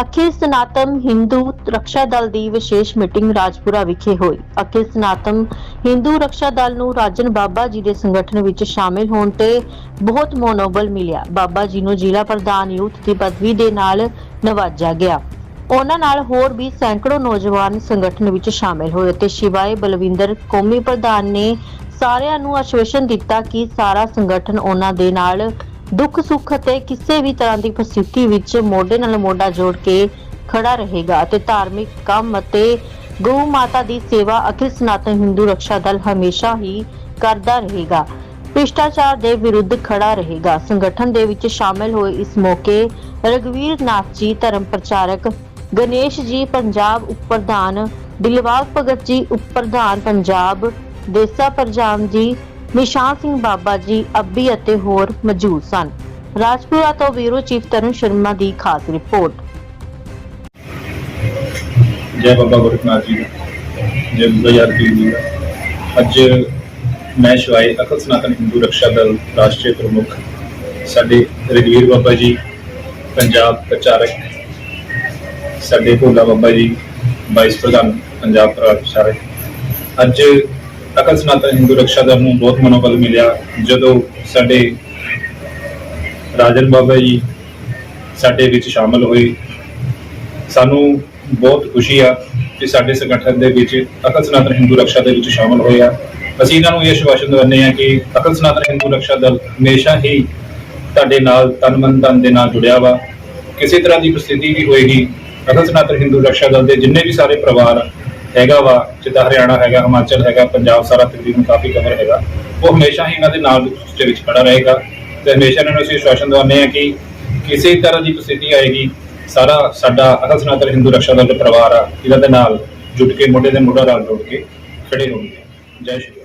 ਅਖਿਲ ਸਨਾਤਨ ਹਿੰਦੂ ਰੱਖਿਆ ਦਲ ਦੀ ਵਿਸ਼ੇਸ਼ ਮੀਟਿੰਗ ਰਾਜਪੁਰਾ ਵਿਖੇ ਹੋਈ। ਅਖਿਲ ਸਨਾਤਨ ਹਿੰਦੂ ਰੱਖਿਆ ਦਲ ਨੂੰ ਰਾਜਨ ਬਾਬਾ ਜੀ ਦੇ ਸੰਗਠਨ ਵਿੱਚ ਸ਼ਾਮਿਲ ਹੋਣ ਤੇ ਬਹੁਤ ਮਨੋਬਲ ਮਿਲਿਆ। ਬਾਬਾ ਜੀ ਨੂੰ ਜ਼ਿਲ੍ਹਾ ਪ੍ਰਧਾਨ ਯੂਥ ਦੀ ਪਦਵੀ ਦੇ ਨਾਲ ਨਵਾਜਿਆ ਗਿਆ। ਉਹਨਾਂ ਨਾਲ ਹੋਰ ਵੀ ਸੈਂਕੜੋ ਨੌਜਵਾਨ ਸੰਗਠਨ ਵਿੱਚ ਸ਼ਾਮਿਲ ਹੋਏ ਤੇ ਸ਼ਿਵਾਏ ਬਲਵਿੰਦਰ ਕੌਮੀ ਪ੍ਰਧਾਨ ਨੇ ਸਾਰਿਆਂ ਨੂੰ ਆਸ਼ਵਾਸਨ ਦਿੱਤਾ ਕਿ ਸਾਰਾ ਸੰਗਠਨ ਉਹਨਾਂ ਦੇ ਨਾਲ ਦੁੱਖ ਸੁੱਖ ਅਤੇ ਕਿਸੇ ਵੀ ਤਰ੍ਹਾਂ ਦੀ ਪ੍ਰਸਥਿਤੀ ਵਿੱਚ ਮੋਢੇ ਨਾਲ ਮੋਢਾ ਜੋੜ ਕੇ ਖੜਾ ਰਹੇਗਾ ਅਤੇ ਧਾਰਮਿਕ ਕੰਮ ਅਤੇ ਗਊ ਮਾਤਾ ਦੀ ਸੇਵਾ ਅਖਿਲ ਸਨਾਤਨ ਹਿੰਦੂ ਰੱਖਿਆ ਦਲ ਹਮੇਸ਼ਾ ਹੀ ਕਰਦਾ ਰਹੇਗਾ। ਭ੍ਰਿਸ਼ਟਾਚਾਰ ਦੇ ਵਿਰੁੱਧ ਖੜਾ ਰਹੇਗਾ। ਸੰਗਠਨ ਦੇ ਵਿੱਚ ਸ਼ਾਮਿਲ ਹੋਏ ਇਸ ਮੌਕੇ ਰਗਵੀਰ ਨਾਥ ਜੀ, ਧਰਮ ਪ੍ਰਚਾਰਕ ਗਣੇਸ਼ ਜੀ, ਪੰਜਾਬ ਉਪ ਪ੍ਰਧਾਨ ਦਿਲਬਾਗ ਭਗਤ ਜੀ ਉਪ ਪ੍ਰਧਾਨ ਪੰਜਾਬ ਦੇਸਾ ਪ੍ਰਜਾਮ ਜੀ ਨਿਸ਼ਾਨ ਸਿੰਘ ਬਾਬਾ ਜੀ, ਅੱਬੀ ਅਤੇ ਹੋਰ ਮੌਜੂਦ ਸਨ। ਰਾਜਪੁਰਾ ਤੋਂ ਵੀਰੋ ਚੀਫ ਤਰੁਣ ਸ਼ਰਮਾ ਦੀ ਖਾਸ ਰਿਪੋਰਟ। ਜੈ ਬਾਬਾ ਗੁਰਨਾਥ ਜੀ ਜੈ ਬੁੱਧਾ ਯਾਰ ਜੀ ਅੱਜ ਮੈਂ ਸ਼ਿਵਾਏ ਅਕਲ ਸਨਾਤਨ ਹਿੰਦੂ ਰੱਖਿਆ ਦਲ ਰਾਸ਼ਟਰੀ ਪ੍ਰਮੁੱਖ, ਸਾਡੇ ਰਗਵੀਰ ਬਾਬਾ ਜੀ, ਪੰਜਾਬ ਪ੍ਰਚਾਰਕ, ਸਾਡੇ ਭੋਲਾ ਬਾਬਾ ਜੀ, ਵਾਈਸ ਪ੍ਰਧਾਨ, ਪੰਜਾਬ ਪ੍ਰਚਾਰਕ। ਅੱਜ ਅਕਲ ਸਨਾਤਨ ਹਿੰਦੂ ਰਕਸ਼ਾ ਦਲ ਨੂੰ ਬਹੁਤ ਮਨੋਬਲ ਮਿਲਿਆ। ਜਦੋਂ ਸਾਡੇ ਰਾਜਨ ਬਾਬਾ ਜੀ ਸਾਡੇ ਵਿੱਚ ਸ਼ਾਮਲ ਹੋਏ, ਸਾਨੂੰ ਬਹੁਤ ਖੁਸ਼ੀ ਆ ਕਿ ਸਾਡੇ ਸੰਗਠਨ ਦੇ ਵਿੱਚ ਅਕਲ ਸਨਾਤਨ ਹਿੰਦੂ ਰਕਸ਼ਾ ਦੇ ਵਿੱਚ ਸ਼ਾਮਲ ਹੋਏ ਆ। ਅਸੀਂ ਇਹਨਾਂ ਨੂੰ ਇਹ ਆਸ਼ਵਾਸਨ ਦਿੰਦੇ ਆ ਕਿ ਅਕਲ ਸਨਾਤਨ ਹਿੰਦੂ ਰਕਸ਼ਾ ਦਲ ਹਮੇਸ਼ਾ ਹੀ ਤੁਹਾਡੇ ਨਾਲ ਤਨ ਮਨ ਧਨ ਦੇ ਨਾਲ ਜੁੜਿਆ ਵਾ। ਕਿਸੇ ਤਰ੍ਹਾਂ ਦੀ ਪ੍ਰਸਥਿਤੀ ਵੀ ਹੋਏਗੀ, ਅਕਲ ਸਨਾਤਨ ਹਿੰਦੂ ਰਕਸ਼ਾ ਦਲ ਦੇ ਜਿੰਨੇ ਵੀ ਸਾਰੇ ਪਰਿਵਾਰ ਹੈਗਾ ਵਾ, ਜਿੱਦਾਂ ਹਰਿਆਣਾ ਹੈਗਾ, ਹਿਮਾਚਲ ਹੈਗਾ, ਪੰਜਾਬ ਸਾਰਾ ਤਕਰੀਬਨ ਕਾਫੀ ਕਵਰ ਹੈਗਾ। ਉਹ ਹਮੇਸ਼ਾ ਹੀ ਇਹਨਾਂ ਦੇ ਨਾਲ ਦੇ ਵਿੱਚ ਖੜਾ ਰਹੇਗਾ ਤੇ ਹਮੇਸ਼ਾ ਇਹਨਾਂ ਨੂੰ ਅਸੀਂ ਆਸ਼ਵਾਸਨ ਦਿਵਾਉਂਦੇ ਆ ਕਿ ਕਿਸੇ ਤਰ੍ਹਾਂ ਦੀ ਪ੍ਰਸਥਿਤੀ ਆਏਗੀ, ਸਾਰਾ ਸਾਡਾ ਅਕਲ ਸਨਾਤਨ ਹਿੰਦੂ ਰਕਸ਼ਾ ਦਲ ਦਾ ਪਰਿਵਾਰ ਆ, ਇਹਨਾਂ ਦੇ ਨਾਲ ਜੁਟ ਕੇ, ਮੋਢੇ ਦੇ ਮੋਢਾ ਨਾਲ ਜੁੜ ਕੇ ਖੜੇ ਹੋਣਗੇ। ਜੈ ਸ਼੍ਰੀ